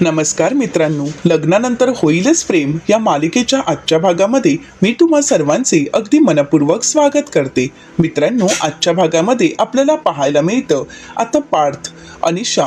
नमस्कार मित्रांनो लग्नानंतर होईलच प्रेम या मालिकेच्या आजच्या भागामध्ये मी तुम्हा सर्वांचे अगदी मनपूर्वक स्वागत करते. मित्रांनो आजच्या भागामध्ये आपल्याला पाहायला मिळतं आता पार्थ अनिशा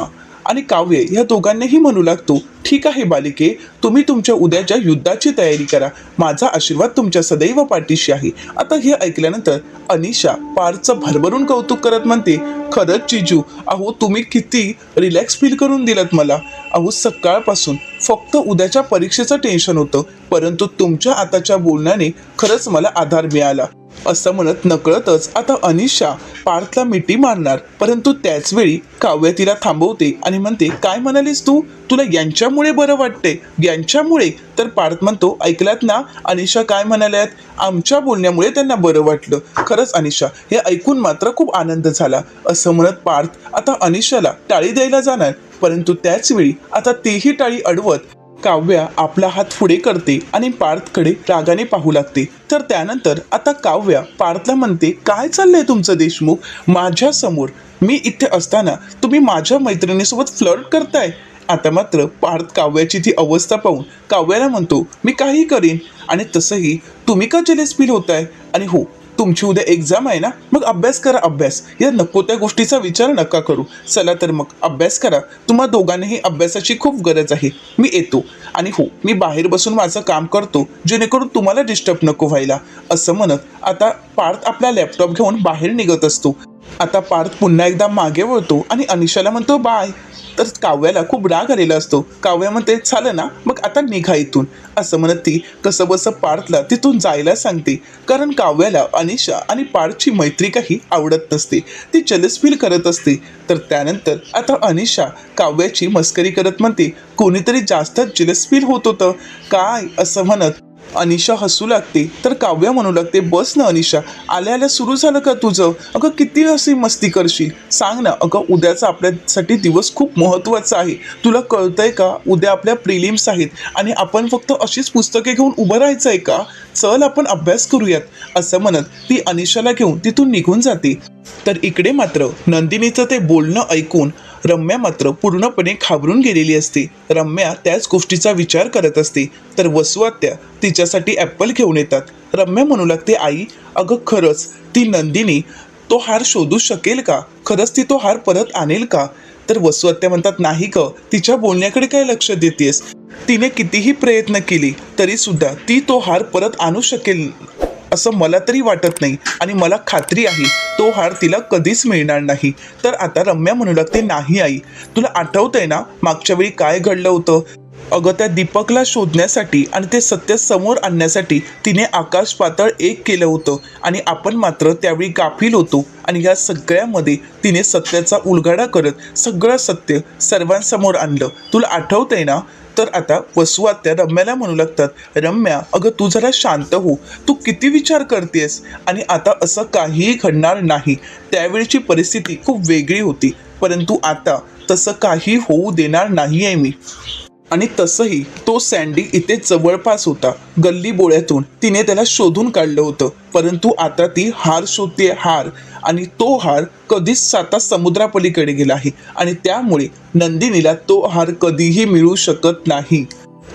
आणि काव्य या दोघांनाही म्हणू लागतो ठीक आहे बालिके तुम्ही तुमच्या उद्याच्या युद्धाची तयारी करा. माझा आशीर्वाद तुमच्या सदैव पाठीशी आहे. आता हे ऐकल्यानंतर अनिशा पारचं भरभरून कौतुक करत म्हणते खरंच चिजू अहो तुम्ही किती रिलॅक्स फील करून दिलात मला. अहो सकाळपासून फक्त उद्याच्या परीक्षेचं टेन्शन होतं परंतु तुमच्या आताच्या बोलण्याने खरंच मला आधार मिळाला. असं म्हणत नकळतच आता अनिशा पार्थला मिठी मारणार. परंतु त्याच वेळी काव्य तिला थांबवते आणि म्हणते काय म्हणालीस तू? तुला यांच्यामुळे बरं वाटते यांच्यामुळे? तर पार्थ म्हणतो ऐकलात ना? अनिशा काय म्हणाल्यात? आमच्या बोलण्यामुळे त्यांना बरं वाटलं. खरंच अनिशा हे ऐकून मात्र खूप आनंद झाला. असं म्हणत पार्थ आता अनिशाला टाळी द्यायला जाणार. परंतु त्याच वेळी आता तेही टाळी अडवत काव्या आपला हात पुढे करते आणि पार्थकडे रागाने पाहू लागते. तर त्यानंतर आता काव्या पार्थला म्हणते काय चाललंय तुमचं देशमुख? माझ्यासमोर. मी इथे असताना तुम्ही माझ्या मैत्रिणीसोबत फ्लर्ट करताय. आता मात्र पार्थ काव्याची ती अवस्था पाहून काव्याला म्हणतो मी काही करीन. आणि तसंही तुम्ही का जलेस फील होताय? आणि हो तुमची उद्या एक्झाम आहे ना मग अभ्यास करा अभ्यास. या नको त्या गोष्टीचा विचार नका करू. चला तर मग अभ्यास करा. तुम्हा दोघांनाही अभ्यासाची खूप गरज आहे. मी येतो. आणि हो मी बाहेर बसून माझं काम करतो जेणेकरून तुम्हाला डिस्टर्ब नको व्हायला. असं म्हणत आता पार्थ आपला लॅपटॉप घेऊन बाहेर निघत असतो. आता पार्थ पुन्हा एकदा मागे वळतो आणि अनिशाला म्हणतो बाय. तर काव्याला खूप राग आलेला असतो. काव्या म्हणते झालं ना मग आता निघा इथून. असं म्हणत ती कसं बसं पार्थला तिथून जायला सांगते. कारण काव्याला अनिशा आणि पार्थची मैत्री काही आवडत नसते. ती जलस फील करत असते. तर त्यानंतर आता अनिशा काव्याची मस्करी करत म्हणते कोणीतरी जास्तच जलस फील होत होतं. काय? असं म्हणत अनिशा हसू लागते. तर काव्या म्हणू लागते बस ना अनिशा आल्या आल्या सुरू झालं का तुझं? अगं किती अशी मस्ती करशील? सांग ना अगं उद्याचा आपल्यासाठी दिवस खूप महत्त्वाचा आहे. तुला कळतंय का? उद्या आपल्या प्रिलिम्स आहेत आणि आपण फक्त अशीच पुस्तके घेऊन उभं राहायचं आहे का? चल आपण अभ्यास करूयात असं म्हणत ती अनिशाला घेऊन तिथून निघून जाते. तर इकडे मात्र नंदिनीचं ते बोलणं ऐकून रम्या मात्र पूर्णपणे घाबरून गेलेली असते. रम्या त्याच गोष्टीचा विचार करत असते. तर वसुआत्या तिच्यासाठी ॲपल घेऊन येतात. रम्या म्हणू लागते आई अगं खरंच ती नंदिनी तो हार शोधू शकेल का? खरंच ती तो हार परत आणेल का? तर वसुआत्या म्हणतात नाही ग तिच्या बोलण्याकडे काय लक्ष देतेस? तिने कितीही प्रयत्न केले तरी सुद्धा ती तो हार परत आणू शकेल असं मला तरी वाटत नाही. आणि मला खात्री आहे तो हार तिला कधीच मिळणार नाही. तर आता रम्या म्हणू लागते नाही आई तुला आठवतंय ना मागच्या वेळी काय घडलं होतं? अगं त्या दीपकला शोधण्यासाठी आणि ते सत्य समोर आणण्यासाठी तिने आकाश पातळ एक केलं होतं. आणि आपण मात्र त्यावेळी गाफील होतो आणि या सगळ्यामध्ये तिने सत्याचा उलगाडा करत सगळं सत्य सर्वांसमोर आणलं. तुला आठवतंय ना? तर आता वसुआत्या रम्याला म्हणू लागतात रम्या अगं तू जरा शांत हो. तू किती विचार करतेस आणि आता असं काहीही घडणार नाही. त्यावेळची परिस्थिती खूप वेगळी होती. परंतु आता तसं काही होऊ देणार नाही आहे मी. आणि तसंही तो सँडी इथे जवळपास होता. गल्ली बोळ्यातून तिने त्याला शोधून काढलं होतं. परंतु आता ती हार शोधते हार आणि तो हार कधीच साता समुद्रापलीकडे गेला आहे. आणि त्यामुळे नंदिनीला तो हार कधीही मिळू शकत नाही.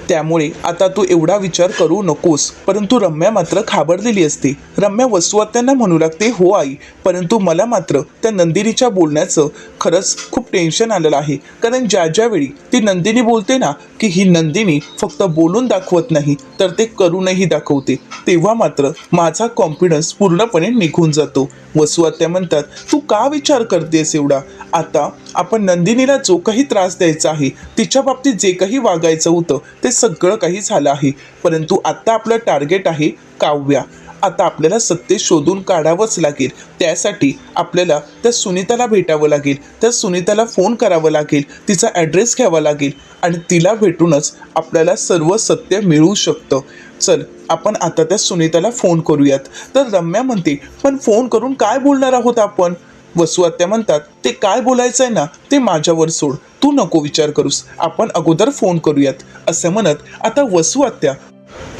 त्यामुळे आता तू एवढा विचार करू नकोस. परंतु रम्या मात्र घाबरलेली असते. रम्या वसुआत्यांना म्हणू लागते हो आई परंतु मला मात्र त्या नंदिनीच्या बोलण्याचं खरंच खूप टेन्शन आलेलं आहे. कारण ज्या ज्यावेळी ती नंदिनी बोलते ना की ही नंदिनी फक्त बोलून दाखवत नाही तर ते करूनही दाखवते. तेव्हा मात्र माझा कॉन्फिडन्स पूर्णपणे निघून जातो. वसुआत्या म्हणतात तू का विचार करतेस एवढा? आता आपण नंदिनीला जो काही त्रास द्यायचा आहे तिच्या बाबतीत जे काही वागायचं होतं ते सगळं काही झालं आहे. परंतु आत्ता आपलं टार्गेट आहे काव्या. आता आपल्याला सत्य शोधून काढावंच लागेल. त्यासाठी आपल्याला त्या सुनीताला भेटावं लागेल. त्या सुनीताला फोन करावं लागेल. तिचा ॲड्रेस घ्यावा लागेल. आणि तिला भेटूनच आपल्याला सर्व सत्य मिळू शकतं. चल आपण आता त्या सुनीताला फोन करूयात. तर रम्या म्हणते पण फोन करून काय बोलणार आहोत आपण? वसुआत्या म्हणतात ते काय बोलायचं आहे ना ते माझ्यावर सोड. तू नको विचार करूस. आपण अगोदर फोन करूयात. असं म्हणत आता वसुआत्या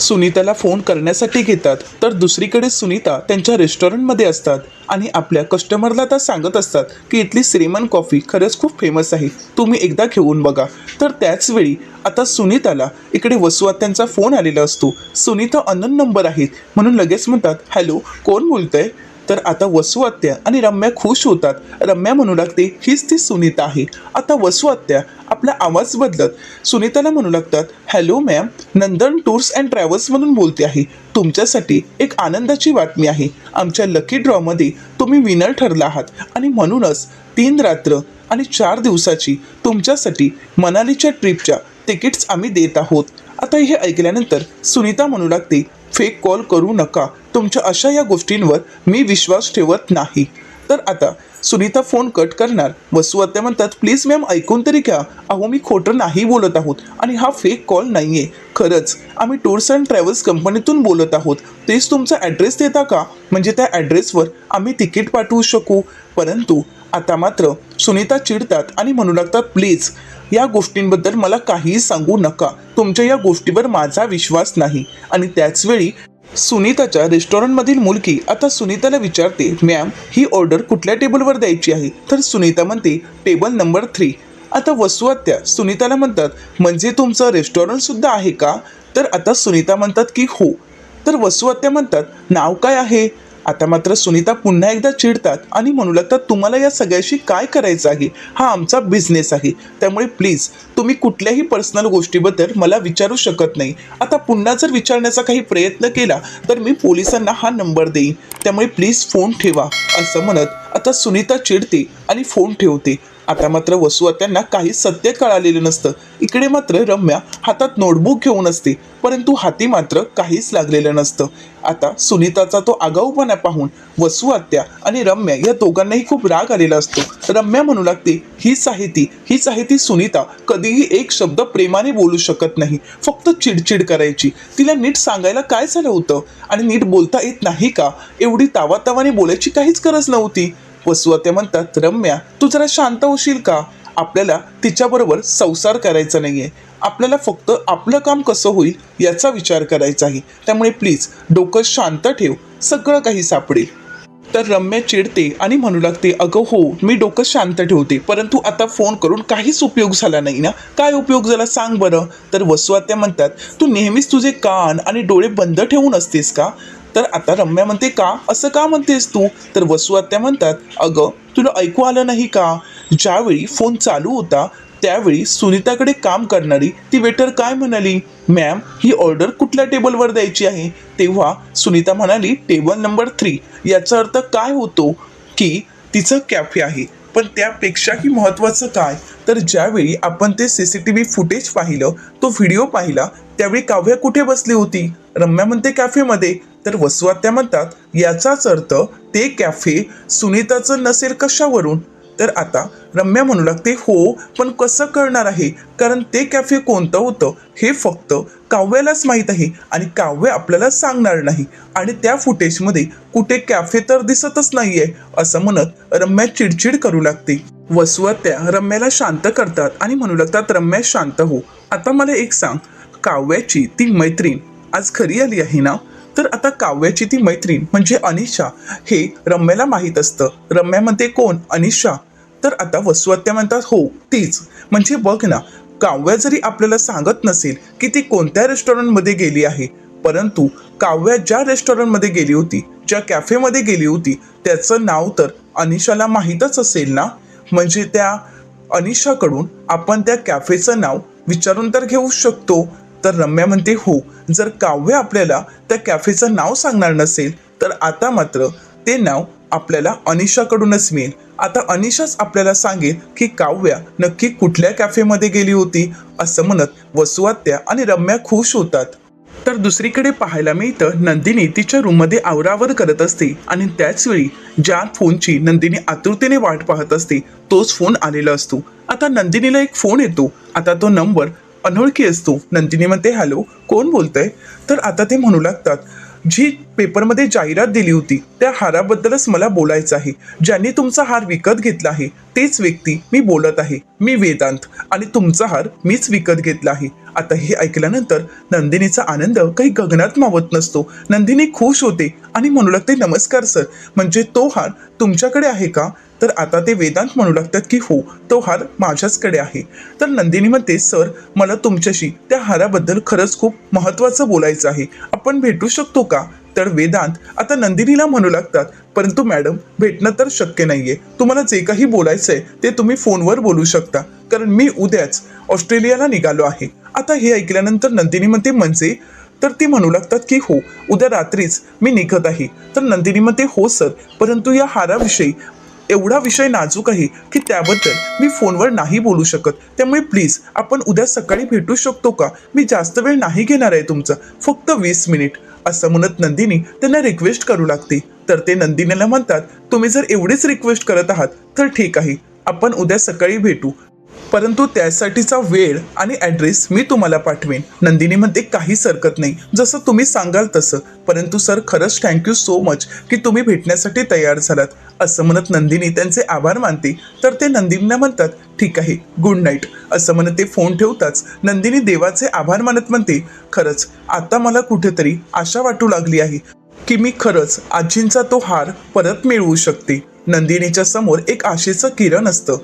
सुनीताला फोन करण्यासाठी घेतात. तर दुसरीकडे सुनीता त्यांच्या रेस्टॉरंटमध्ये असतात आणि आपल्या कस्टमरला आता सांगत असतात की इथली श्रीमन कॉफी खरंच खूप फेमस आहे. तुम्ही एकदा घेऊन बघा. तर त्याच वेळी आता सुनीताला इकडे वसुआत्यांचा फोन आलेला असतो. सुनीता अनन नंबर आहेत म्हणून लगेच म्हणतात हॅलो कोण बोलतंय? तर आता वसुआत्या आणि रम्या खुश होतात. रम्या म्हणू लागते हीच ती सुनीता आहे. आता वसुआत्या आपला आवाज बदलत सुनीताला म्हणू लागतात hello ma'am Nandan tours and ट्रॅव्हल्समधून बोलते आहे. तुमच्यासाठी एक आनंदाची बातमी आहे. आमच्या लकी ड्रॉमध्ये तुम्ही विनर ठरला आहात आणि म्हणूनच तीन रात्र आणि चार दिवसाची तुमच्यासाठी मनालीच्या ट्रिपच्या तिकीट्स आम्ही देत आहोत. आता हे ऐकल्यानंतर सुनीता म्हणू लागते फेक कॉल करू नका. तुमच्या अशा या गोष्टींवर मी विश्वास ठेवत नाही. तर आता सुनीता फोन कट करणार. वसू आत्या म्हणतात प्लीज मॅम ऐकून तरी घ्या. अहो मी खोटं नाही बोलत आहोत आणि हा फेक कॉल नाही आहे खरंच आम्ही टूर्स अँड ट्रॅव्हल्स कंपनीतून बोलत आहोत. तेच तुमचा ॲड्रेस देता का? म्हणजे त्या ॲड्रेसवर आम्ही तिकीट पाठवू शकू. परंतु आता मात्र सुनीता चिडतात आणि म्हणू लागतात प्लीज या गोष्टींबद्दल मला काहीही सांगू नका. तुमच्या या गोष्टीवर माझा विश्वास नाही. आणि त्याचवेळी सुनीताच्या रेस्टॉरंटमधील मुलगी आता सुनीताला विचारते मॅम ही ऑर्डर कुठल्या टेबलवर द्यायची आहे? तर सुनीता म्हणते टेबल नंबर थ्री. आता वसू आत्या सुनीताला म्हणतात म्हणजे तुमचं रेस्टॉरंटसुद्धा आहे का? तर आता सुनीता म्हणतात की हो. तर वसू आत्या म्हणतात नाव काय आहे? आता मात्र सुनीता पुन्हा एकदा चिडतात आणि म्हणू लागतात तुम्हाला या सगळ्याशी काय करायचं आहे? हा आमचा बिझनेस आहे. त्यामुळे प्लीज तुम्ही कुठल्याही पर्सनल गोष्टीबद्दल मला विचारू शकत नाही. आता पुन्हा जर विचारण्याचा काही प्रयत्न केला तर मी पोलिसांना हा नंबर देईन. त्यामुळे प्लीज फोन ठेवा असं म्हणत आता सुनीता चिडते आणि फोन ठेवते. आता मात्र वसू त्यांना काही सत्य कळालेलं नसतं. इकडे मात्र रम्या हातात नोटबुक घेऊन असते परंतु हाती मात्र काहीच लागलेलं नसतं. आता सुनीताचा तो आगाऊपणा पाहून वसू आत्या आणि रम्या या दोघांनाही खूप राग आलेला असतो. रम्या म्हणू लागते हीच आहे ती हीच आहे ती सुनीता कधीही एक शब्द प्रेमाने बोलू शकत नाही. फक्त चिडचिड करायची. तिला नीट सांगायला काय झालं होतं? आणि नीट बोलता येत नाही का? एवढी तावातावाने बोलायची काहीच गरज नव्हती. वसुआत्या म्हणतात रम्या तू जरा शांत होशील का? आपल्याला तिच्याबरोबर संसार करायचा नाहीये. आपल्याला फक्त आपलं काम कसं होईल याचा विचार करायचा आहे. त्यामुळे प्लीज डोकं शांत ठेव. सगळं काही सापडेल. तर रम्या चिडते आणि म्हणू लागते अगं हो मी डोकं शांत ठेवते परंतु आता फोन करून काहीच उपयोग झाला नाही ना? काय उपयोग झाला सांग बरं. तर वसुआत्या म्हणतात तू नेहमीच तुझे कान आणि डोळे बंद ठेवून असतेस का? तर आता रम्या म्हणते का? असं का म्हणतेस तू? तर वसुआत्या म्हणतात अगं तुला ऐकू आलं नाही का? ज्यावेळी फोन चालू होता त्यावेळी सुनीताकडे काम करणारी ती वेटर काय म्हणाली? मॅम ही ऑर्डर कुठल्या टेबलवर द्यायची आहे? तेव्हा सुनीता म्हणाली टेबल नंबर थ्री याचा अर्थ काय होतो की तिचं कॅफे आहे पण त्यापेक्षाही महत्त्वाचं काय? तर ज्यावेळी आपण ते C C T V footage पाहिलं तो व्हिडिओ पाहिला त्यावेळी काव्या कुठे बसली होती? रम्या म्हणते कॅफेमध्ये तर वसुआत्या म्हणतात याचाच अर्थ ते कॅफे सुनीताचं नसेल कशावरून? तर आता रम्या म्हणू लागते हो पण कसं करणार आहे? कारण ते कॅफे कोणतं होतं हे फक्त काव्यालाच माहीत आहे आणि काव्य आपल्याला सांगणार नाही. आणि त्या फुटेजमध्ये कुठे कॅफे तर दिसतच नाहीये असं म्हणत रम्या चिडचिड करू लागते. वसुआत्या रम्याला शांत करतात आणि म्हणू लागतात रम्या शांत हो. आता मला एक सांग काव्याची ती मैत्रीण आज खरी आली आहे ना? तर आता काव्याची ती मैत्रीण म्हणजे अनिशा हे रम्याला माहीत असतं. रम्यामध्ये कोण? अनिशा. तर आता वसुहत्या म्हणतात हो तीच. म्हणजे बघ ना काव्या जरी आपल्याला सांगत नसेल की ती कोणत्या रेस्टॉरंटमध्ये गेली आहे परंतु काव्या ज्या रेस्टॉरंटमध्ये गेली होती ज्या कॅफेमध्ये गेली होती त्याचं नाव तर अनिशाला माहीतच असेल ना? म्हणजे त्या अनिशाकडून आपण त्या कॅफेचं नाव विचारून तर घेऊ शकतो. तर रम्या म्हणते हो जर काव्य आपल्याला त्या कॅफेचं नाव सांगणार नसेल तर आता मात्र ते नाव आपल्याला अनिशाकडूनच मिळेल. आता अनिशाच आपल्याला सांगेल की काव्या नक्की कुठल्या कॅफेमध्ये गेली होती असं म्हणत वसुआत्या आणि रम्या खुश होतात. तर दुसरीकडे पाहायला मिळतं नंदिनी तिच्या रूममध्ये आवरावर करत असते आणि त्याच वेळी ज्या फोनची नंदिनी आतुरतेने वाट पाहत असते तोच फोन आलेला असतो. आता नंदिनीला एक फोन येतो. आता तो नंबर अनोळखी असतो. नंदिनी म्हणते हॅलो कोण बोलतंय? तर आता ते म्हणू लागतात जी पेपरमध्ये जाहिरात दिली होती त्या हाराबद्दलच मला बोलायचं आहे. ज्यांनी तुमचा हार विकत घेतला आहे तेच व्यक्ती मी बोलत आहे. मी वेदांत आणि तुमचा हार मीच विकत घेतला आहे. आता हे ऐकल्यानंतर नंदिनीचा आनंद काही गगनात मावत नसतो. नंदिनी खुश होते आणि म्हणू लागते नमस्कार सर. म्हणजे तो हार तुमच्याकडे आहे का? तर आता ते वेदांत म्हणू लागतात की हो तो हार माझ्याचकडे आहे. तर नंदिनी म्हणते सर मला तुमच्याशी त्या हाराबद्दल खरंच खूप महत्त्वाचं बोलायचं आहे. आपण भेटू शकतो का? तर वेदांत आता नंदिनीला म्हणू लागतात परंतु मॅडम भेटणं तर शक्य नाही आहे तुम्हाला जे काही बोलायचं आहे ते तुम्ही फोनवर बोलू शकता. कारण मी उद्याच ऑस्ट्रेलियाला निघालो आहे. आता हे ऐकल्यानंतर नंदिनी म्हणते म्हणजे? तर ती म्हणू लागतात की हो उद्या रात्रीच मी निघत आहे. तर नंदिनी म्हणते हो सर. परंतु या हाराविषयी एवढा विषय नाजूक आहे की त्याबद्दल मी फोनवर नाही बोलू शकत. त्यामुळे प्लीज आपण उद्या सकाळी भेटू शकतो का? मी जास्त वेळ नाही घेणार आहे तुमचा. फक्त वीस मिनिट. असं म्हणत नंदिनी त्यांना रिक्वेस्ट करू लागते. तर ते नंदिनीला म्हणतात तुम्ही जर एवढीच रिक्वेस्ट करत आहात तर ठीक आहे. आपण उद्या सकाळी भेटू. परंतु त्यासाठीचा वेळ आणि ॲड्रेस मी तुम्हाला पाठवेन. नंदिनीमध्ये काहीच हरकत नाही. जसं तुम्ही सांगाल तसं. परंतु सर खरंच थँक्यू सो मच की तुम्ही भेटण्यासाठी तयार झालात. असं म्हणत नंदिनी त्यांचे आभार मानते. तर ते नंदिनीला म्हणतात ठीक आहे गुड नाईट असं म्हणत ते फोन ठेवताच नंदिनी देवाचे आभार मानत म्हणते खरंच आता मला कुठेतरी आशा वाटू लागली आहे की मी खरंच आजींचा तो हार परत मिळवू शकते. नंदिनीच्या समोर एक आशेचं किरण असतं.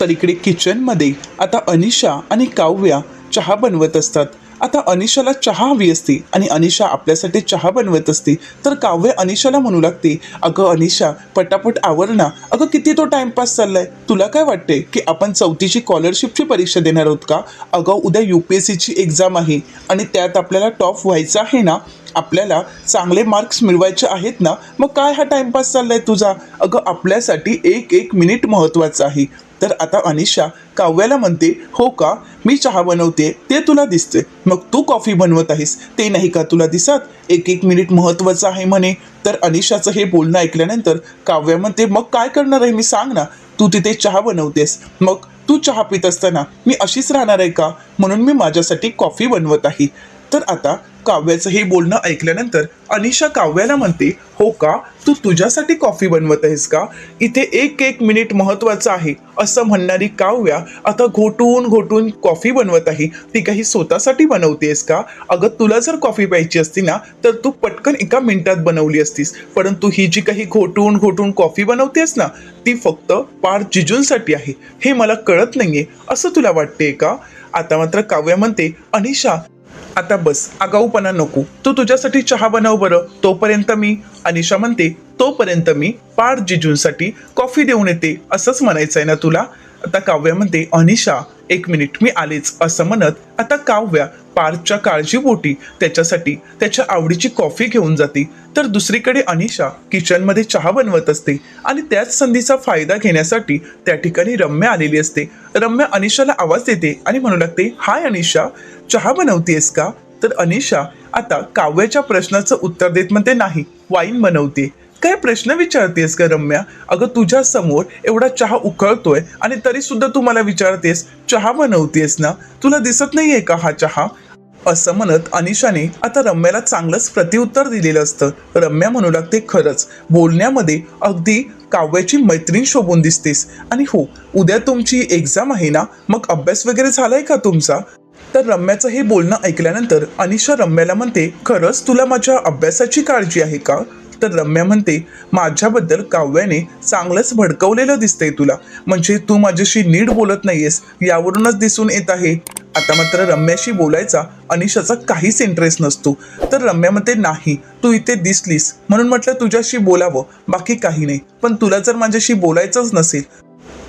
तर इकडे किचनमध्ये आता अनिशा आणि काव्या चहा बनवत असतात. आता अनिशाला चहा हवी असते आणि अनिशा आपल्यासाठी चहा बनवत असते. तर काव्य अनिशाला म्हणू लागते अगं अनिशा पटापट आवर ना. अगं किती तो टाइमपास चाललाय. तुला काय वाटते की आपण चौथीची स्कॉलरशिपची परीक्षा देणार आहोत का? अगं उद्या यू पी एस सीची एक्झाम आहे आणि त्यात आपल्याला टॉप व्हायचं आहे ना? आपल्याला चांगले मार्क्स मिळवायचे आहेत ना मग काय हा टाइमपास चाललाय तुझा? अगं आपल्यासाठी एक एक मिनिट महत्त्वाचं आहे. तर आता अनिशा काव्याला म्हणते हो का? मी चहा बनवते ते तुला दिसते. मग तू कॉफी बनवत आहेस ते नाही का तुला दिसत? एक एक मिनिट महत्त्वाचं आहे म्हणे. तर अनिशाचं हे बोलणं ऐकल्यानंतर काव्या म्हणते मग काय करणार आहे? मी सांग ना. तू तिथे चहा बनवतेस. मग तू चहा पित असताना मी अशीच राहणार आहे का? म्हणून मी माझ्यासाठी कॉफी बनवत आहे. तर आता काव्याचं हे बोलणं ऐकल्यानंतर अनिशा काव्याला म्हणते हो का? तू तुझ्यासाठी कॉफी बनवत आहेस का? इथे एक एक मिनिट महत्वाचं आहे. असं म्हणणारी काव्या आता घोटून घोटून कॉफी बनवत आहे. ती काही स्वतःसाठी बनवतेस का? अगं तुला जर कॉफी प्यायची असती ना तर तू पटकन एका मिनिटात बनवली असतीस. परंतु ही जी काही घोटून घोटून कॉफी बनवतेस ना ती फक्त पार जिजूंसाठी आहे. हे मला कळत नाहीये. असं तुला वाटते का? आता मात्र काव्या म्हणते अनिशा आता बस आगाऊपणा नको. तू तुझ्यासाठी चहा बनव बरं. तोपर्यंत मी अनिशा म्हणते तोपर्यंत मी पार जिजूंसाठी कॉफी देऊन येते. असंच म्हणायचं आहे ना तुला? आता काव्यामध्ये अनिशा एक मिनिट मी आलेच असं म्हणत आता काव्या पार्थच्या काळजीपोटी त्याच्यासाठी त्याच्या आवडीची कॉफी घेऊन जाते. तर दुसरीकडे अनिशा किचनमध्ये चहा बनवत असते आणि त्याच संधीचा फायदा घेण्यासाठी त्या ठिकाणी रम्या आलेली असते. रम्या अनिशाला आवाज देते आणि म्हणू लागते हाय अनिशा चहा बनवतेस का? तर अनिशा आता काव्याच्या प्रश्नाचं उत्तर देत म्हणते नाही वाईन बनवते. काय प्रश्न विचारतेस का रम्या? अगं तुझ्या समोर एवढा चहा उकळतोय आणि तरी सुद्धा तू मला विचारतेस चहा बनवतेस ना? तुला दिसत नाहीये का हा चहा? असं म्हणत अनिशाने आता रम्याला चांगलंच प्रत्युत्तर दिलेलं असतं. रम्या म्हणू लागते खरंच बोलण्यामध्ये अगदी काव्याची मैत्रीण शोभून दिसतेस. आणि हो उद्या तुमची एक्झाम आहे ना? मग अभ्यास वगैरे झालाय का तुमचा? तर रम्याचं हे बोलणं ऐकल्यानंतर अनिशा रम्याला म्हणते खरंच तुला माझ्या अभ्यासाची काळजी आहे का? तर रम्या म्हणते माझ्याबद्दल काव्याने चांगलंच भडकवलेलं दिसतंय तुला. म्हणजे तू माझ्याशी नीट बोलत नाहीयेस यावरूनच दिसून येत आहे. आता मात्र रम्याशी बोलायचा अनिशाचा काहीच इंटरेस्ट नसतो. तर रम्या म्हणते नाही तू इथे दिसलीस. म्हणून म्हटलं तुझ्याशी बोलावं बाकी काही नाही. पण तुला जर माझ्याशी बोलायचंच नसेल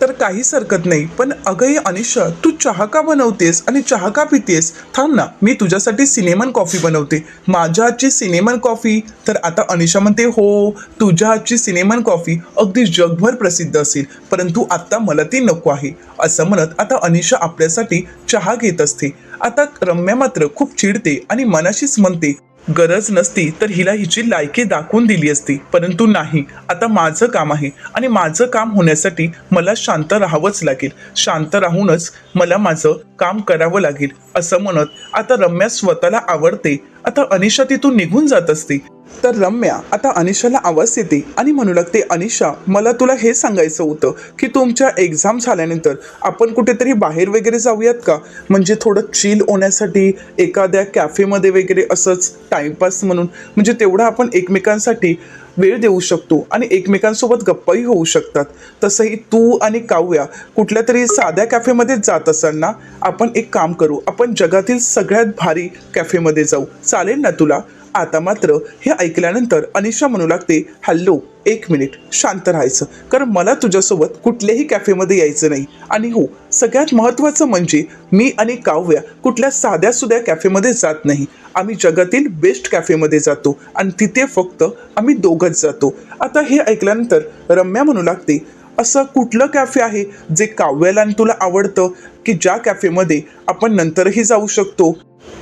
तर काहीच हरकत नाही. पण अगं ही अनिशा तू चहा का बनवतेस आणि चहा का पितेस? थांब ना मी तुझ्यासाठी सिनेमन कॉफी बनवते. माझ्या हातची सिनेमन कॉफी? तर आता अनिशा म्हणते हो तुझ्या हातची सिनेमन कॉफी अगदी जगभर प्रसिद्ध असेल परंतु आता मला ती नको आहे. असं म्हणत आता अनिशा आपल्यासाठी चहा घेत असते. आता रम्या मात्र खूप चिडते आणि मनाशीच म्हणते गरज नसती तर हिला हिची लायकी दाखवून दिली असती. परंतु नाही आता माझं काम आहे आणि माझं काम होण्यासाठी मला शांत राहावंच लागेल. शांत राहूनच मला माझं काम करावं लागेल असं म्हणत आता रम्या स्वतःला आवडते. आता अनिशा तिथून निघून जात असते. तर रम्या आता अनिशाला आवाज येते आणि म्हणू लागते अनिशा मला तुला हे सांगायचं होतं की तुमच्या एक्झाम झाल्यानंतर आपण कुठेतरी बाहेर वगैरे जाऊयात का? म्हणजे थोडं चिल होण्यासाठी एखाद्या कॅफेमध्ये वगैरे असंच टाइमपास म्हणून. म्हणजे तेवढं आपण एकमेकांसाठी वेळ देऊ शकतो आणि एकमेकांसोबत गप्पाही होऊ शकतात. तसंही तू आणि काव्या कुठल्या तरी साध्या कॅफेमध्येच जात असाल ना आपण एक काम करू आपण जगातील सगळ्यात भारी कॅफेमध्ये जाऊ. चालेल ना तुला? आता मात्र हे ऐकल्यानंतर अनिशा म्हणू लागते हॅलो एक मिनिट शांत राहायचं. कारण मला तुझ्यासोबत कुठल्याही कॅफेमध्ये यायचं नाही. आणि हो सगळ्यात महत्त्वाचं म्हणजे मी आणि काव्या कुठल्या साध्या सुध्या कॅफेमध्ये जात नाही. आम्ही जगातील बेस्ट कॅफेमध्ये जातो आणि तिथे फक्त आम्ही दोघंच जातो. आता हे ऐकल्यानंतर रम्या म्हणू लागते असं कुठलं कॅफे आहे जे काव्याला आणि तुला आवडतं? की ज्या कॅफेमध्ये आपण नंतरही जाऊ शकतो?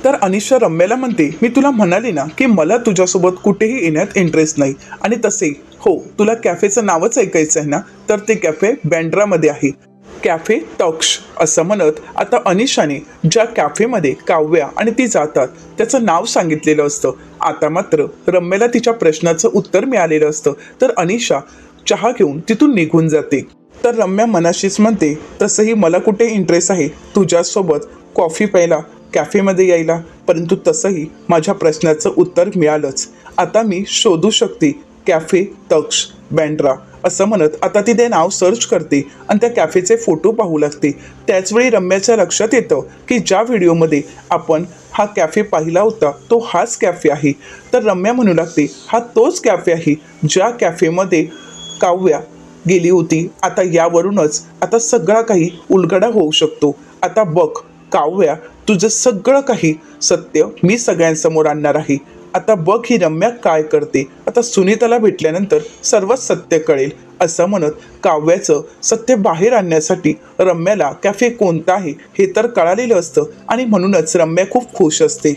तर अनिशा रम्याला म्हणते मी तुला म्हणाले ना की मला तुझ्यासोबत कुठेही येण्यात इंटरेस्ट नाही. आणि तसे हो तुला कॅफेचं नावच ऐकायचं आहे ना तर ते कॅफे बँड्रामध्ये आहे. कॅफे तक्ष असं म्हणत आता अनिशाने ज्या कॅफेमध्ये काव्या आणि ती जातात त्याचं नाव सांगितलेलं असतं. आता मात्र रम्याला तिच्या प्रश्नाचं उत्तर मिळालेलं असतं. तर अनिशा चहा घेऊन तिथून निघून जाते. तर रम्या मनाशीच म्हणते तसंही मला कुठे इंटरेस्ट आहे? तुझ्यासोबत कॉफी प्यायला कॅफेमध्ये यायला परंतु तसंही माझ्या प्रश्नाचं उत्तर मिळालंच. आता मी शोधू शकते कॅफे तक्ष बँड्रा असं म्हणत आता ती ते नाव सर्च करते आणि त्या कॅफेचे फोटो पाहू लागते. त्याचवेळी रम्याच्या लक्षात येतं की ज्या व्हिडिओमध्ये आपण हा कॅफे पाहिला होता तो हाच कॅफे आहे. तर रम्या म्हणू लागते हा तोच कॅफे आहे ज्या कॅफेमध्ये काव्या गेली होती. आता यावरूनच आता सगळा काही उलगडा होऊ शकतो. आता बघ काव्या तुझं सगळं काही सत्य मी सगळ्यांसमोर आणणार आहे. आता बघ ही रम्या काय करते. आता सुनीताला भेटल्यानंतर सर्वच सत्य कळेल. असं म्हणत काव्याचं सत्य बाहेर आणण्यासाठी रम्याला कॅफे कोणता आहे हे तर कळालेलं असतं आणि म्हणूनच रम्या खूप खुश असते.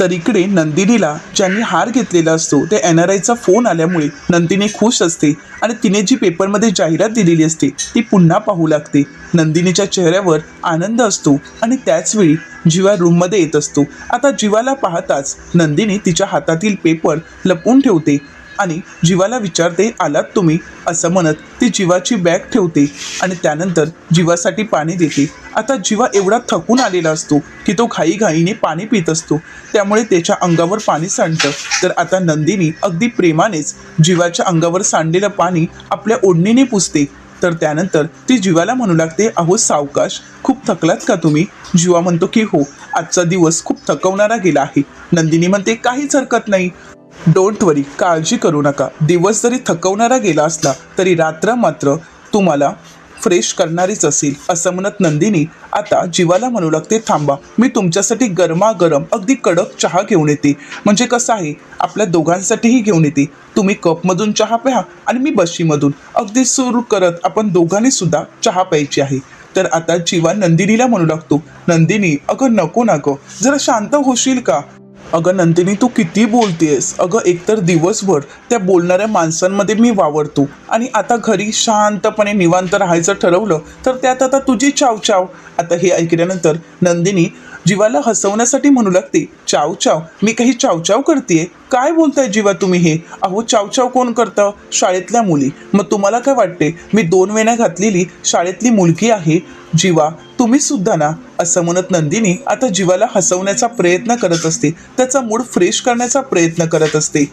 तर इकडे नंदिनीला ज्यांनी हार घेतलेला असतो ते एन आर आयचा फोन आल्यामुळे नंदिनी खुश असते आणि तिने जी पेपरमध्ये जाहिरात दिलेली असते ती पुन्हा पाहू लागते. नंदिनीच्या चेहऱ्यावर आनंद असतो आणि त्याचवेळी जीवा रूममध्ये येत असतो. आता जीवाला पाहताच नंदिनी तिच्या हातातील पेपर लपवून ठेवते आणि जीवाला विचारते आलात तुम्ही? असं म्हणत ती जीवाची बॅग ठेवते आणि त्यानंतर जीवासाठी पाणी देते. आता जीवा एवढा थकून आलेला असतो की तो घाईघाईने पाणी पित असतो. त्यामुळे त्याच्या अंगावर पाणी सांडतं. तर आता नंदिनी अगदी प्रेमानेच जीवाच्या अंगावर सांडलेलं पाणी आपल्या ओढणीने पुसते. तर त्यानंतर ती जीवाला म्हणू लागते अहो सावकाश खूप थकलात का तुम्ही? जीवा म्हणतो की हो आजचा दिवस खूप थकवणारा गेला आहे. नंदिनी म्हणते काहीच हरकत नाही. डोंट वरी काळजी करू नका. दिवस जरी थकवणारा गेला असला तरी रात्र मात्र तुम्हाला फ्रेश करणारीच असेल असं म्हणत नंदिनी आता जीवाला म्हणू लागते थांबा. मी तुमच्यासाठी गरमागरम अगदी कडक चहा घेऊन येते. म्हणजे कसं आहे आपल्या दोघांसाठीही घेऊन येते. तुम्ही कपमधून चहा प्या आणि मी बशीमधून. अगदी सुरू करत आपण दोघांनी सुद्धा चहा प्यायची आहे. तर आता जीवा नंदिनीला म्हणू लागतो नंदिनी अगं नको ना गं. जरा शांत होशील का? अगं नंदिनी तू किती बोलतेस? अगं एकतर दिवसभर त्या बोलणाऱ्या माणसांमध्ये मी वावरतो आणि आता घरी शांतपणे निवांत राहायचं ठरवलं तर त्यात आता तुझी चावचाव. आता हे ऐकल्यानंतर नंदिनी जीवाला हसवण्यासाठी म्हणू लागते चाव चाव मी काही चावचाव करते काय बोलताय जीवा तुम्ही हे? अहो चावचाव कोण करतं? शाळेतल्या मुली. मग तुम्हाला काय वाटते? मी दोन वेण्या घातलेली शाळेतली मुलगी आहे. जीवा तुम्ही सुद्धा ना असं म्हणत नंदिनी आता जीवाला हसवण्याचा प्रयत्न करत असते. त्याचा मूड फ्रेश करण्याचा प्रयत्न करत असते.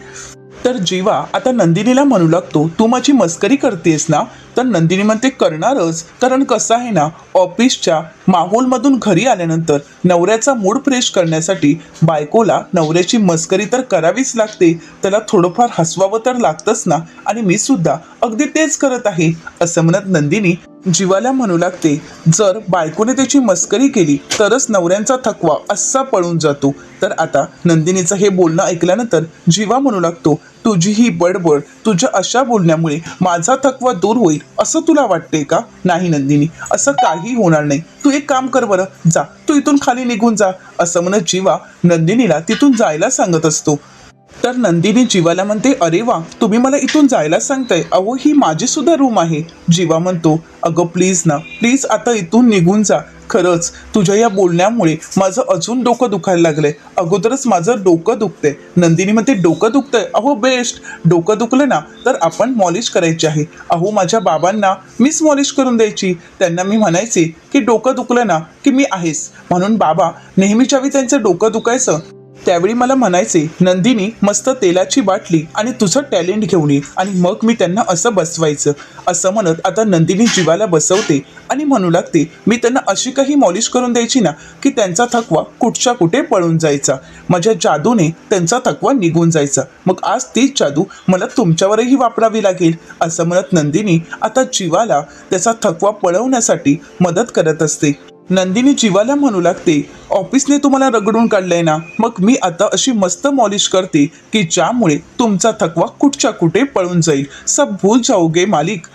तर जीवा आता नंदिनीला म्हणू लागतो तू माझी मस्करी करतेस ना? तर नंदिनी म्हणते करणारच. कारण कसं आहे ना ऑफिसच्या माहोलमधून घरी आल्यानंतर नवऱ्याचा मूड फ्रेश करण्यासाठी बायकोला नवऱ्याची मस्करी तर करावीच लागते. त्याला थोडंफार हसवावं तर लागतंच ना. आणि मी सुद्धा अगदी तेच करत आहे असं म्हणत नंदिनी जीवाला म्हणू लागते. जर बायकोने त्याची मस्करी केली तरच नवऱ्यांचा थकवा असा पळून जातो. तर आता नंदिनीचं हे बोलणं ऐकल्यानंतर जीवा म्हणू लागतो तुझी ही बडबड तुझ्या अशा बोलण्यामुळे माझा थकवा दूर होईल असं तुला वाटते का? नाही नंदिनी असं काही होणार नाही. तू एक काम कर बरं. जा तू इथून खाली निघून जा. असं म्हणत जीवा नंदिनीला तिथून जायला सांगत असतो. तर नंदिनी जीवाला म्हणते अरे वा तुम्ही मला इथून जायला सांगताय. अहो ही माझी सुद्धा रूम आहे. जीवा म्हणतो अगं प्लीज ना प्लीज आता इथून निघून जा. खरंच तुझ्या या बोलण्यामुळे माझं अजून डोकं दुखायला लागलंय. अगोदरच माझं डोकं दुखतंय. नंदिनी म्हणते डोकं दुखतंय? अहो बेस्ट. डोकं दुखलं ना तर आपण मॉलिश करायची आहे. अहो माझ्या बाबांना मीच मॉलिश करून द्यायची. त्यांना मी म्हणायचे की डोकं दुखलं ना की मी आहेस. म्हणून बाबा नेहमीच्या वेळी त्यांचं डोकं दुखायचं. त्यावेळी मला म्हणायचे नंदिनी मस्त तेलाची बाटली आणि तुझं टॅलेंट घेऊन ये आणि मग मी त्यांना असं बसवायचं. असं म्हणत आता नंदिनी जीवाला बसवते आणि म्हणू लागते मी त्यांना अशी काही मॉलिश करून द्यायची ना की त्यांचा थकवा कुठच्या कुठे पळून जायचा. माझ्या जादूने त्यांचा थकवा निघून जायचा. मग आज तीच जादू मला तुमच्यावरही वापरावी लागेल. असं म्हणत नंदिनी आता जीवाला त्याचा थकवा पळवण्यासाठी मदत करत असते. नंदिनी जीवाला म्हणू लागते ऑफिसने तुम्हाला रगडून काढलंय ना मग मी आता अशी मस्त मॉलिश करते की ज्यामुळे तुमचा थकवा कुठच्या कुठे पळून जाईल. सब भूल जाओगे मालिक.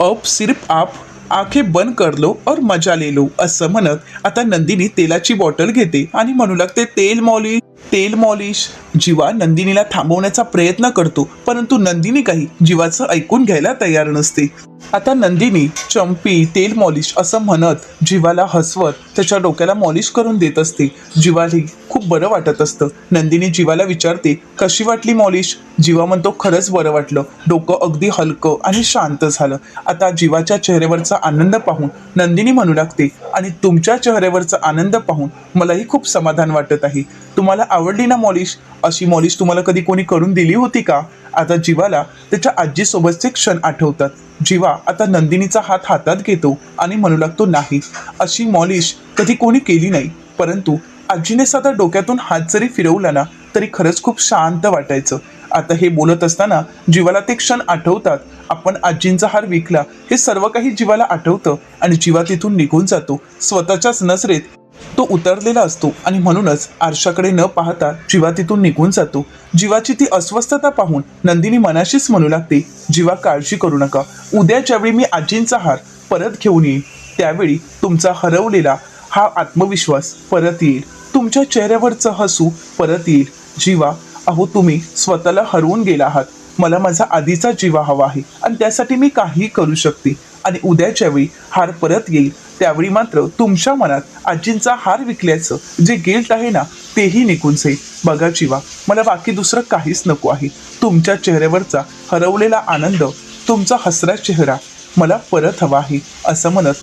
अप सिर्फ आप आखे बंद कर लो और मजा ले लो असं म्हणत आता नंदिनी तेलाची बॉटल घेते आणि म्हणू लागते तेल मॉलिश. तेल मॉलिश. जीवा नंदिनीला थांबवण्याचा प्रयत्न करतो परंतु नंदिनी काही जीवाचं ऐकून घ्यायला तयार नसते. आता नंदिनी चंपी तेल मॉलिश असं म्हणत जीवाला हसवत त्याच्या डोक्याला मॉलिश करून देत असते. जीवाला खूप बरं वाटत असतं. नंदिनी जीवाला विचारते कशी वाटली मॉलिश? जीवा म्हणतो खरंच बरं वाटलं. डोकं अगदी हलकं आणि शांत झालं. आता जीवाच्या चेहऱ्यावरचा आनंद पाहून नंदिनी म्हणू लागते आणि तुमच्या चेहऱ्यावरचा आनंद पाहून मलाही खूप समाधान वाटत आहे. तुम्हाला आवडली ना मॉलिश? अशी मॉलिश तुम्हाला कधी कोणी करून दिली होती का? आता जीवाला त्याच्या आजीसोबतचे क्षण आठवतात. जीवा आता नंदिनीचा हात हातात घेतो आणि म्हणू लागतो नाही. अशी मॉलिश कधी कोणी केली नाही. परंतु आजीने साधा डोक्यातून हात जरी फिरवला ना तरी खरंच खूप शांत वाटायचं. आता हे बोलत असताना जीवाला ते क्षण आठवतात. आपण आजींचा हार विकला हे सर्व काही जीवाला आठवतं आणि जीवा तिथून निघून जातो. स्वतःच्याच नजरेत तो उतरलेला असतो आणि म्हणूनच आरशाकडे न पाहता जीवा तिथून निघून जातो. जीवाची ती अस्वस्थता पाहून नंदिनी मनाशीच म्हणू लागते जीवा काळजी करू नका. उद्या ज्यावेळी मी आजींचा हार परत घेऊन येईन त्यावेळी तुमचा हरवलेला हा आत्मविश्वास परत येईल. तुमच्या चेहऱ्यावरचं हसू परत येईल. जीवा अहो तुम्ही स्वतःला हरवून गेला आहात. मला माझा आधीचा जीवा हवा आहे आणि त्यासाठी मी काहीही करू शकते. आणि उद्याच्या वेळी हार परत येईल त्यावेळी मात्र तुमच्या मनात आजींचा हार विकल्याचं जे गिल्ट आहे ना तेही निघून जाईल. बघा जीवा मला बाकी दुसरं काहीच नको आहे. तुमच्या चेहऱ्यावरचा हरवलेला आनंद तुमचा हसरा चेहरा मला परत हवा आहे असं म्हणत.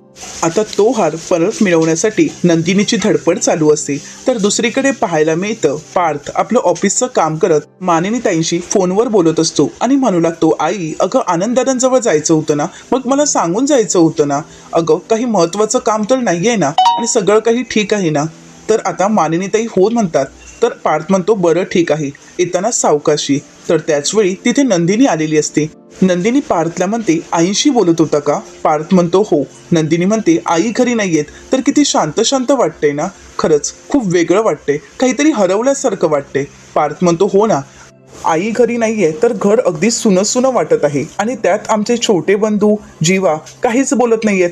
आता तो हार परत मिळवण्यासाठी नंदिनीची धडपड चालू असते. तर दुसरीकडे पाहायला मिळतं पार्थ आपलं ऑफिसचं काम करत मानिनी ताईंशी फोनवर बोलत असतो आणि म्हणू लागतो आई अगं आनंददादांजवळ जायचं होतं ना? मग मला सांगून जायचं होतं ना? अगं काही महत्वाचं काम तर नाही आहे ना? आणि सगळं काही ठीक आहे ना? तर आता मानिनीताई हो म्हणतात. तर पार्थ म्हणतो बरं ठीक आहे. येताना सावकाशी. तर त्याचवेळी तिथे नंदिनी आलेली असते. नंदिनी पार्थला म्हणते आईशी बोलत होता का? पार्थ म्हणतो हो. नंदिनी म्हणते आई घरी नाही येत तर किती शांत शांत वाटते ना. खरंच खूप वेगळं वाटते काहीतरी हरवल्यासारखं वाटते पार्थ म्हणतो हो ना. आई घरी नाहीये तर घर अगदी सुनं सुनं वाटत आहे आणि त्यात आमचे छोटे बंधू जीवा काहीच बोलत नाहीयेत.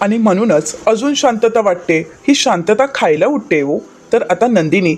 आणि म्हणूनच अजून शांतता वाटते. ही शांतता खायला उठते हो. तर आता नंदिनी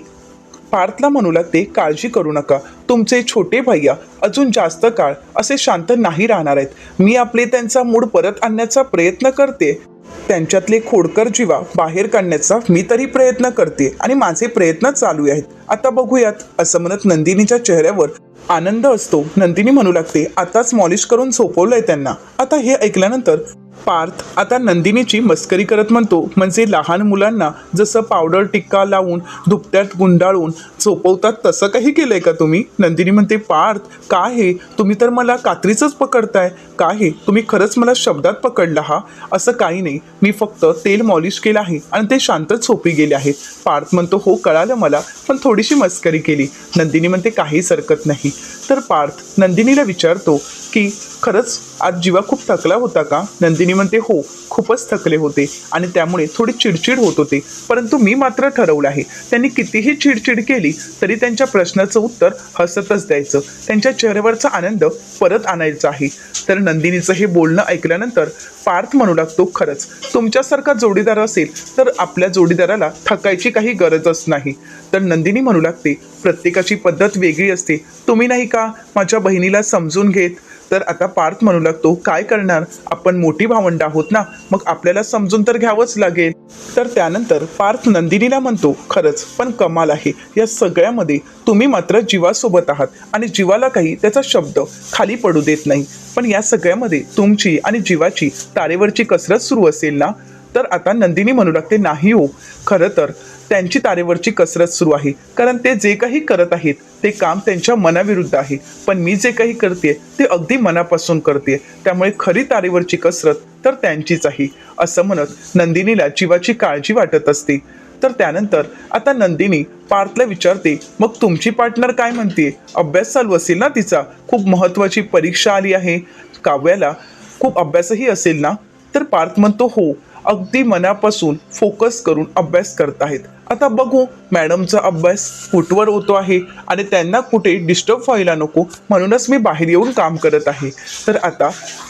पार्थला म्हणू लागते काळजी करू नका. तुमचे छोटे भैया अजून जास्त काळ असे शांत नाही राहणार आहेत. मी आपले त्यांचा मूड परत आणण्याचा प्रयत्न करते. त्यांच्यातले खोडकर जीवा बाहेर काढण्याचा मी तरी प्रयत्न करते आणि माझे प्रयत्न चालू आहेत. आता बघूयात. असं म्हणत नंदिनीच्या चेहऱ्यावर आनंद असतो. नंदिनी म्हणू लागते आताच मॉलिश करून झोपवलंय त्यांना. आता हे ऐकल्यानंतर पार्थ आता नंदिनीची मस्करी करत म्हणतो म्हणजे लहान मुलांना जसं पावडर टिक्का लावून दुपट्यात गुंडाळून झोपवतात तसं काही केलंय का तुम्ही? नंदिनी म्हणते पार्थ का हे? तुम्ही तर मला कात्रीचंच पकडताय. का हे? तुम्ही खरंच मला शब्दात पकडला हा? असं काही नाही. मी फक्त तेल मॉलिश केलं आहे आणि ते शांत झोपी गेले आहेत. पार्थ म्हणतो हो कळालं मला पण थोडीशी मस्करी केली. नंदिनी म्हणते काहीच हरकत नाही. तर पार्थ नंदिनीला विचारतो की खरंच आज जीवा खूप थकला होता का? नंदिनी म्हणते हो खूपच थकले होते आणि त्यामुळे थोडी चिडचिड होत होते. परंतु मी मात्र ठरवलं आहे. त्यांनी कितीही चिडचिड केली तरी त्यांच्या प्रश्नाचं उत्तर हसतच द्यायचं. त्यांच्या चेहऱ्यावरचा आनंद परत आणायचा आहे. तर नंदिनीचं हे बोलणं ऐकल्यानंतर पार्थ म्हणू लागतो खरंच तुमच्यासारखा जोडीदार असेल तर आपल्या जोडीदाराला थकायची काही गरजच नाही. तर नंदिनी म्हणू लागते प्रत्येकाची पद्धत वेगळी असते. तुम्ही नाही का माझ्या बहिणीला समजून घेत? तर आता पार्थ म्हणू लागतो काय करणार? आपण मोठी भावंड आहोत ना? मग आपल्याला समजून तर घ्यावंच लागेल. तर त्यानंतर पार्थ नंदिनीला म्हणतो खरंच पण कमाल आहे. या सगळ्यामध्ये तुम्ही मात्र जीवासोबत आहात आणि जीवाला काही त्याचा शब्द खाली पडू देत नाही. पण या सगळ्यामध्ये तुमची आणि जीवाची तारेवरची कसरत सुरू असेल ना? तर आता नंदिनी म्हणू लागते नाही हो. खरं तर त्यांची तारेवरची कसरत सुरू आहे. कारण ते जे काही करत आहेत ते काम त्यांच्या मनाविरुद्ध आहे. पण मी जे काही करते ते अगदी मनापासून करते त्यामुळे खरी तारेवरची कसरत तर त्यांचीच आहे असं म्हणत नंदिनीला जीवाची काळजी वाटत असते. तर त्यानंतर आता नंदिनी पार्थला विचारते मग तुमची पार्टनर काय म्हणते अभ्यास चालू असेल ना तिचा? खूप महत्वाची परीक्षा आली आहे. काव्याला खूप अभ्यासही असेल ना? तर पार्थ म्हणतो हो. अगदी मनापासून फोकस करून अभ्यास करत आहेत. आता बघू मॅडमचा अभ्यास कुठवर होतो आहे आणि त्यांना कुठे डिस्टर्ब व्हायला नको म्हणूनच मी बाहेर येऊन काम करत आहे. तर आता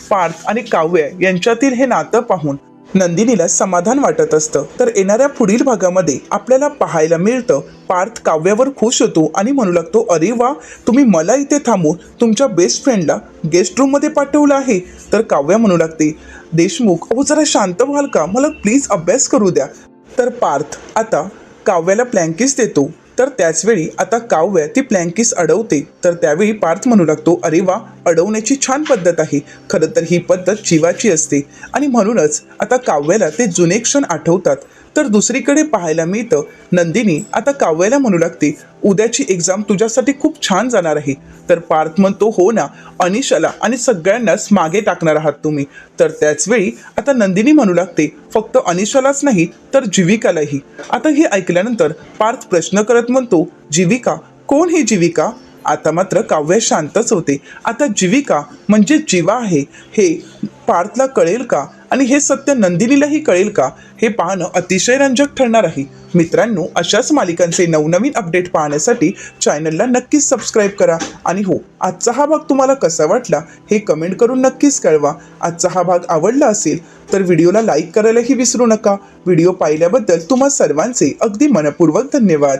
पार्थ आणि काव्य यांच्यातील हे नातं पाहून नंदिनीला समाधान वाटत असतं. तर येणाऱ्या पुढील भागामध्ये आपल्याला पाहायला मिळतं पार्थ काव्यावर खुश होतो आणि म्हणू लागतो अरे वा तुम्ही मला इथे थांबून तुमच्या बेस्ट फ्रेंडला गेस्ट रूममध्ये पाठवलं आहे. तर काव्या म्हणू लागते देशमुख अहो जरा शांत व्हाल का? मला प्लीज अभ्यास करू द्या. तर पार्थ आता काव्याला प्लँकिस देतो. तर त्याचवेळी आता काव्य ती प्लँकिस अडवते. तर त्यावेळी पार्थ म्हणू लागतो अरे वा अडवण्याची छान पद्धत आहे. खरं तर ही पद्धत जीवाची असते. आणि म्हणूनच आता काव्याला ते जुने क्षण आठवतात. तर दुसरीकडे पाहायला मिळतं नंदिनी आता काव्याला म्हणू लागते उद्याची एक्झाम तुझ्यासाठी खूप छान जाणार आहे. तर पार्थ म्हणतो हो ना अनिशाला आणि सगळ्यांनाच मागे टाकणार आहात तुम्ही. तर त्याचवेळी आता नंदिनी म्हणू लागते फक्त अनिशालाच नाही तर जीविकालाही. आता हे ऐकल्यानंतर पार्थ प्रश्न करत म्हणतो जीविका कोण ही जीविका? आता मात्र काव्य शांतच होते. आता जीविका म्हणजे जीवा आहे. हे पार्थला कळेल का? आणि हे सत्य नंदिनीलाही कळेल का? हे पाहणं अतिशय रंजक ठरणार आहे. मित्रांनो अशाच मालिकांचे नवनवीन अपडेट पाहण्यासाठी चॅनलला नक्कीच सबस्क्राईब करा. आणि हो आजचा हा भाग तुम्हाला कसा वाटला हे कमेंट करून नक्कीच कळवा. आजचा हा भाग आवडला असेल तर व्हिडिओला लाईक करायलाही विसरू नका. व्हिडिओ पाहिल्याबद्दल तुम्हा सर्वांचे अगदी मनपूर्वक धन्यवाद.